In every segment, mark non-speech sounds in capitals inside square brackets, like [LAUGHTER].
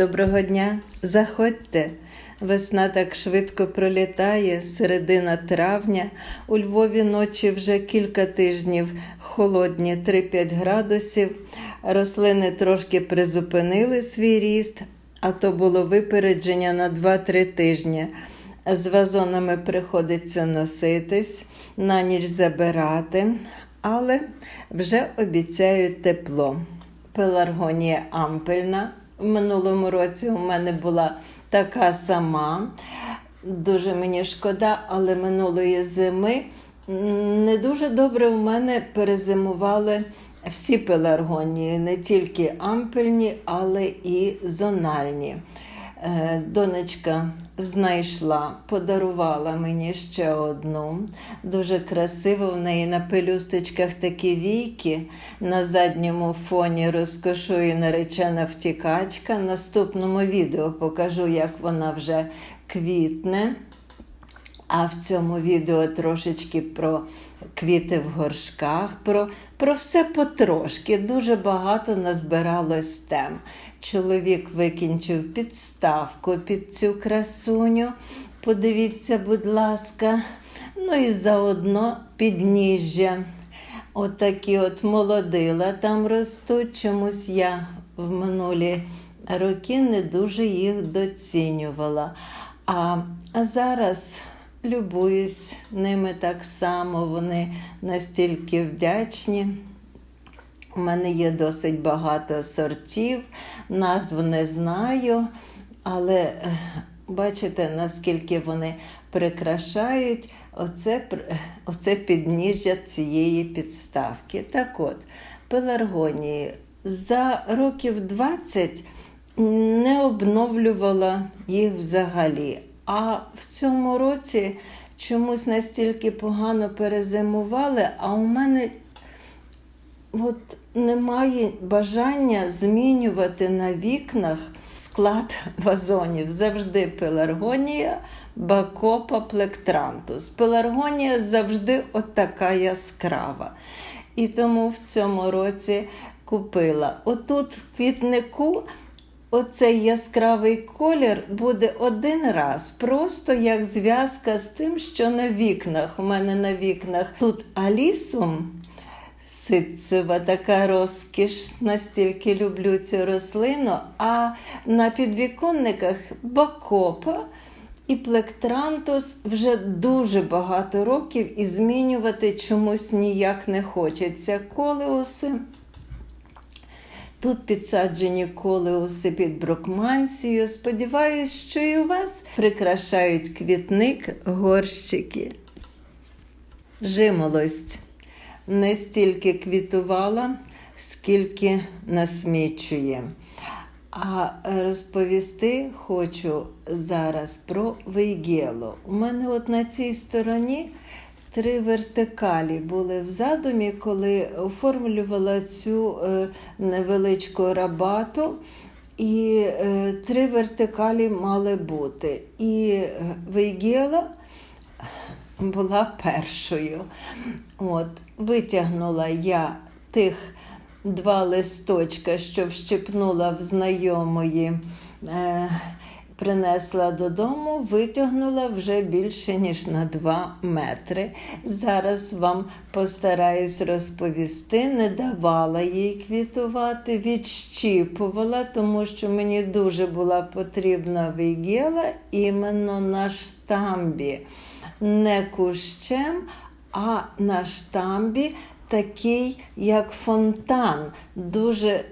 Доброго дня, заходьте. Весна так швидко пролітає, середина травня. У Львові ночі вже кілька тижнів холодні 3-5 градусів. Рослини трошки призупинили свій ріст, а то було випередження на 2-3 тижні. З вазонами приходиться носитись, на ніч забирати, але вже обіцяють тепло. Пеларгонія ампельна. В минулому році у мене була така сама. Дуже мені шкода, але минулої зими не дуже добре у мене перезимували всі пеларгонії, не тільки ампельні, але і зональні. Е, Донечка знайшла, подарувала мені ще одну. Дуже красиво в неї на пелюсточках такі війки. На задньому фоні розкошує наречена втікачка. Наступному відео покажу, як вона вже квітне. А в цьому відео трошечки про квіти в горшках, про, про все потрошки. Дуже багато назбиралось тем. Чоловік викінчив підставку під цю красуню. Подивіться, будь ласка. Ну і заодно підніжжя. Отакі от молодила там ростуть. Чомусь я в минулі роки не дуже їх доцінювала. А зараз любуюсь ними так само. Вони настільки вдячні. У мене є досить багато сортів, назву не знаю, але е, бачите, наскільки вони прикрашають оце, оце підніжжя цієї підставки. Так от, пеларгонії за років 20 не обновлювала їх взагалі. А в цьому році чомусь настільки погано перезимували, а у мене от немає бажання змінювати на вікнах склад [LAUGHS] вазонів. Завжди пеларгонія, бакопа, плектрантус. Пеларгонія завжди така яскрава. І тому в цьому році купила. Отут в квітнику оцей яскравий колір буде один раз, просто як зв'язка з тим, що на вікнах. У мене на вікнах тут алісум. Ситцева така розкіш, настільки люблю цю рослину. А на підвіконниках бакопа і плектрантус вже дуже багато років і змінювати чомусь ніяк не хочеться. Колеуси. Тут підсаджені колеуси під брокмансію. Сподіваюсь, що і у вас прикрашають квітник горщики. Жимолость не стільки квітувала, скільки насмічує. А розповісти хочу зараз про вейгело. У мене от на цій стороні три вертикалі були в задумі, коли оформлювала цю е, невеличку рабату. І е, три вертикалі мали бути. І е, вейгела була першою. От, витягнула я тих два листочка, що вщипнула в знайомої, принесла додому, витягнула вже більше, ніж на 2 метри. Зараз вам постараюсь розповісти. Не давала їй квітувати, відщіпувала, тому що мені дуже була потрібна вігела іменно на штамбі не кущем, а на штамбі такий, як фонтан. Дуже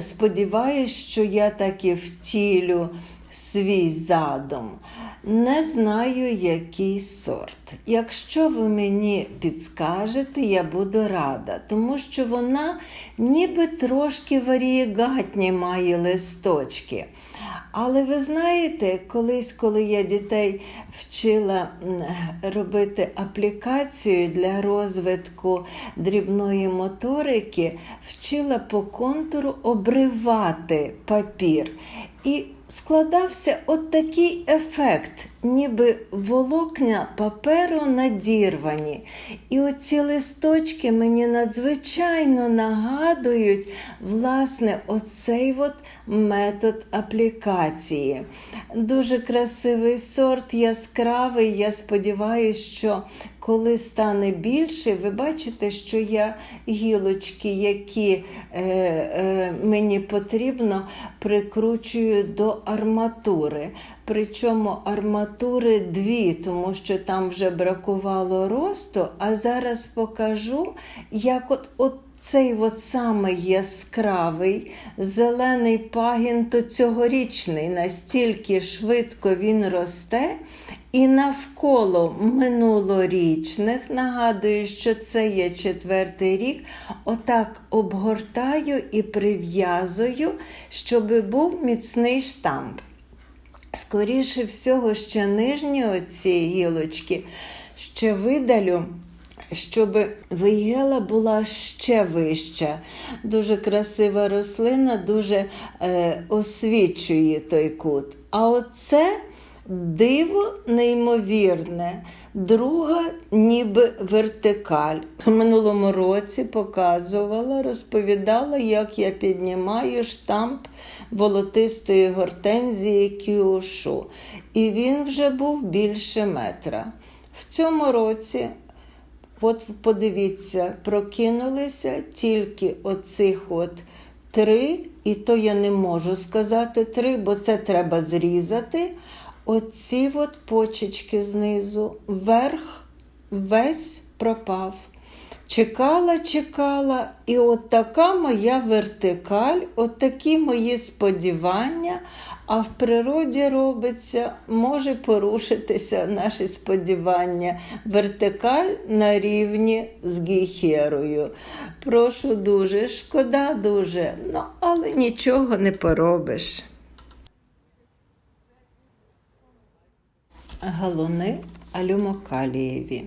сподіваюсь, що я так і втілю свій задум. Не знаю, який сорт. Якщо ви мені підскажете, я буду рада, тому що вона ніби трошки варієгатні має листочки. Але ви знаєте, колись, коли я дітей вчила робити аплікацію для розвитку дрібної моторики, вчила по контуру обривати папір. І складався от такий ефект. ніби волокна паперу надірвані. І оці листочки мені надзвичайно нагадують, власне, оцей от метод аплікації. Дуже красивий сорт, яскравий. Я сподіваюся, що коли стане більше, ви бачите, що я гілочки, які е, е, мені потрібно, прикручую до арматури. Причому арматури дві, тому що там вже бракувало росту. А зараз покажу, як от, от цей от самий яскравий зелений пагін, то цьогорічний, настільки швидко він росте. І навколо минулорічних, нагадую, що це є четвертий рік, отак обгортаю і прив'язую, щоб був міцний штамп. Скоріше всього, ще нижні оці гілочки ще видалю, щоб вигела була ще вища. Дуже красива рослина, дуже е, освічує той кут. А оце диво неймовірне. Друга, ніби вертикаль. В минулому році показувала, розповідала, як я піднімаю штамп волотистої гортензії кіушу. І він вже був більше метра. В цьому році, от подивіться, прокинулися тільки оцих от три, і то я не можу сказати три, бо це треба зрізати. Оці от почечки знизу, верх весь пропав. Чекала, чекала, і от така моя вертикаль, от такі мої сподівання, а в природі робиться, може порушитися наші сподівання. Вертикаль на рівні з гіхерою. Прошу дуже, шкода дуже, ну, але нічого не поробиш. Галуни алюмокалієві.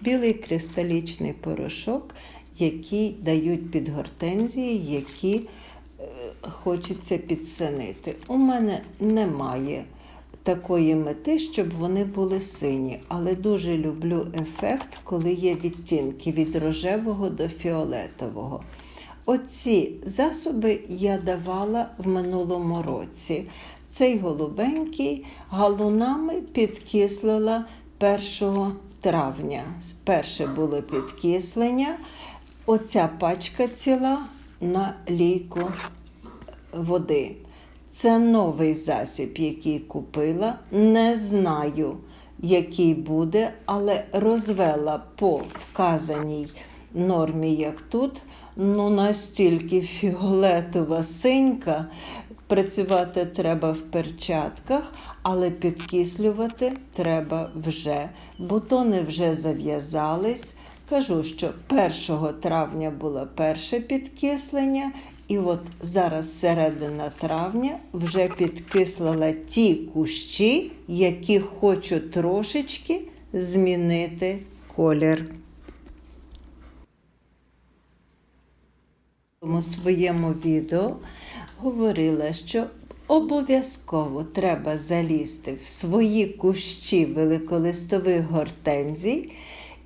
Білий кристалічний порошок, який дають під гортензії, які е, хочеться підсинити. У мене немає такої мети, щоб вони були сині, але дуже люблю ефект, коли є відтінки від рожевого до фіолетового. Оці засоби я давала в минулому році. Цей голубенький галунами підкислила 1 травня. Перше було підкислення. Оця пачка ціла на лійку води. Це новий засіб, який купила. Не знаю, який буде, але розвела по вказаній нормі, як тут. Ну, настільки фіолетова синька. Працювати треба в перчатках, але підкислювати треба вже. Бутони вже зав'язались. Кажу, що 1 травня було перше підкислення, і от зараз середина травня вже підкислила ті кущі, які хочу трошечки змінити колір. У своєму відео говорила, що обов'язково треба залізти в свої кущі великолистових гортензій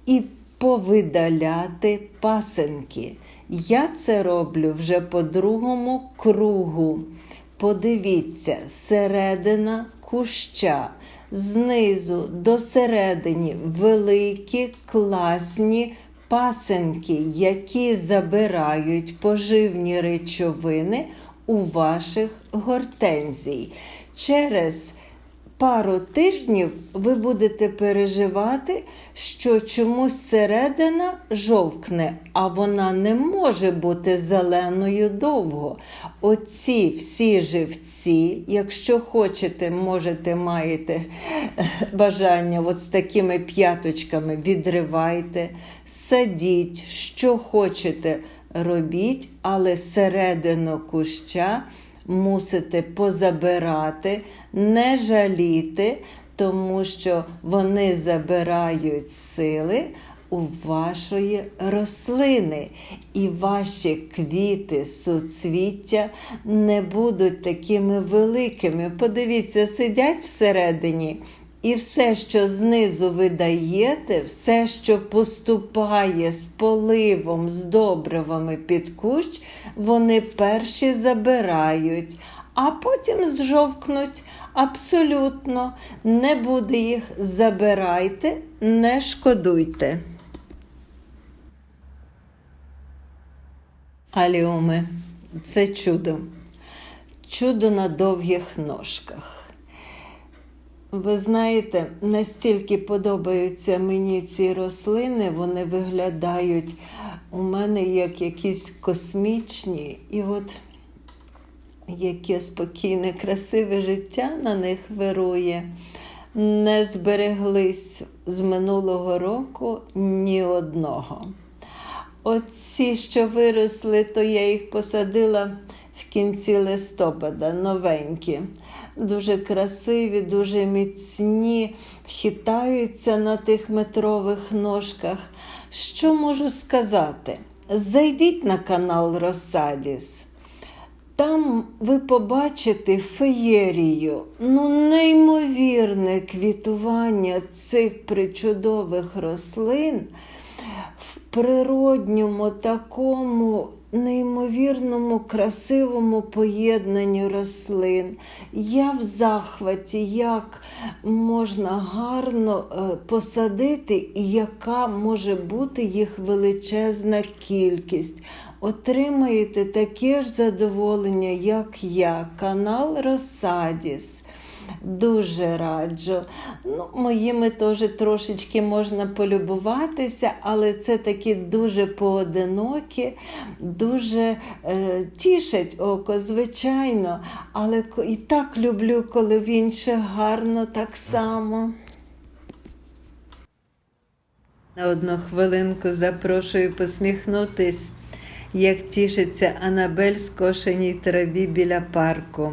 і повидаляти пасенки. Я це роблю вже по другому кругу. Подивіться, середина куща. Знизу до середини великі класні пасенки, які забирають поживні речовини у ваших гортензій. Через пару тижнів ви будете переживати, що чомусь середина жовкне, а вона не може бути зеленою довго. Оці всі живці, якщо хочете, можете маєте [LAUGHS] бажання от з такими п'яточками відривайте, садіть, що хочете. Робіть, але середину куща мусите позабирати, не жаліти, тому що вони забирають сили у вашої рослини, і ваші квіти, суцвіття не будуть такими великими. Подивіться, сидять всередині. І все, що знизу ви даєте, все, що поступає з поливом, з добривами під кущ, вони перші забирають, а потім зжовкнуть. Абсолютно не буде їх. Забирайте, не шкодуйте. Аліуми це чудо. Чудо на довгих ножках. Ви знаєте, настільки подобаються мені ці рослини, вони виглядають у мене як якісь космічні. І от яке спокійне, красиве життя на них вирує. Не збереглись з минулого року ні одного. Оці, що виросли, то я їх посадила в кінці листопада, новенькі. Дуже красиві, дуже міцні, хитаються на тих метрових ножках. Що можу сказати? Зайдіть на канал Росадіс. Там ви побачите феєрію, ну неймовірне квітування цих причудових рослин в природньому такому неймовірному красивому поєднанні рослин. Я в захваті, як можна гарно е, посадити і яка може бути їх величезна кількість. Отримаєте таке ж задоволення, як я, канал Росадіс. Дуже раджу. Ну, Моїми теж трошечки можна полюбуватися, але це такі дуже поодинокі, дуже е, тішать око, звичайно. Але і так люблю, коли в інших гарно так само. На одну хвилинку запрошую посміхнутись, як тішиться Анабель в скошеній траві біля парку.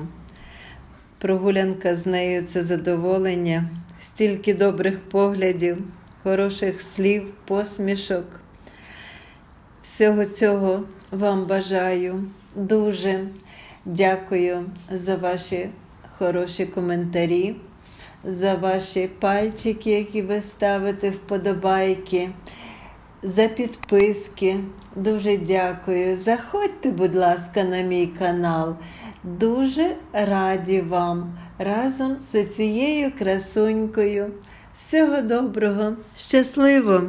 Прогулянка з нею це задоволення, стільки добрих поглядів, хороших слів, посмішок. Всього цього вам бажаю дуже дякую за ваші хороші коментарі, за ваші пальчики, які ви ставите вподобайки, за підписки. Дуже дякую. Заходьте, будь ласка, на мій канал. Дуже раді вам разом з цією красунькою. Всього доброго, щасливо!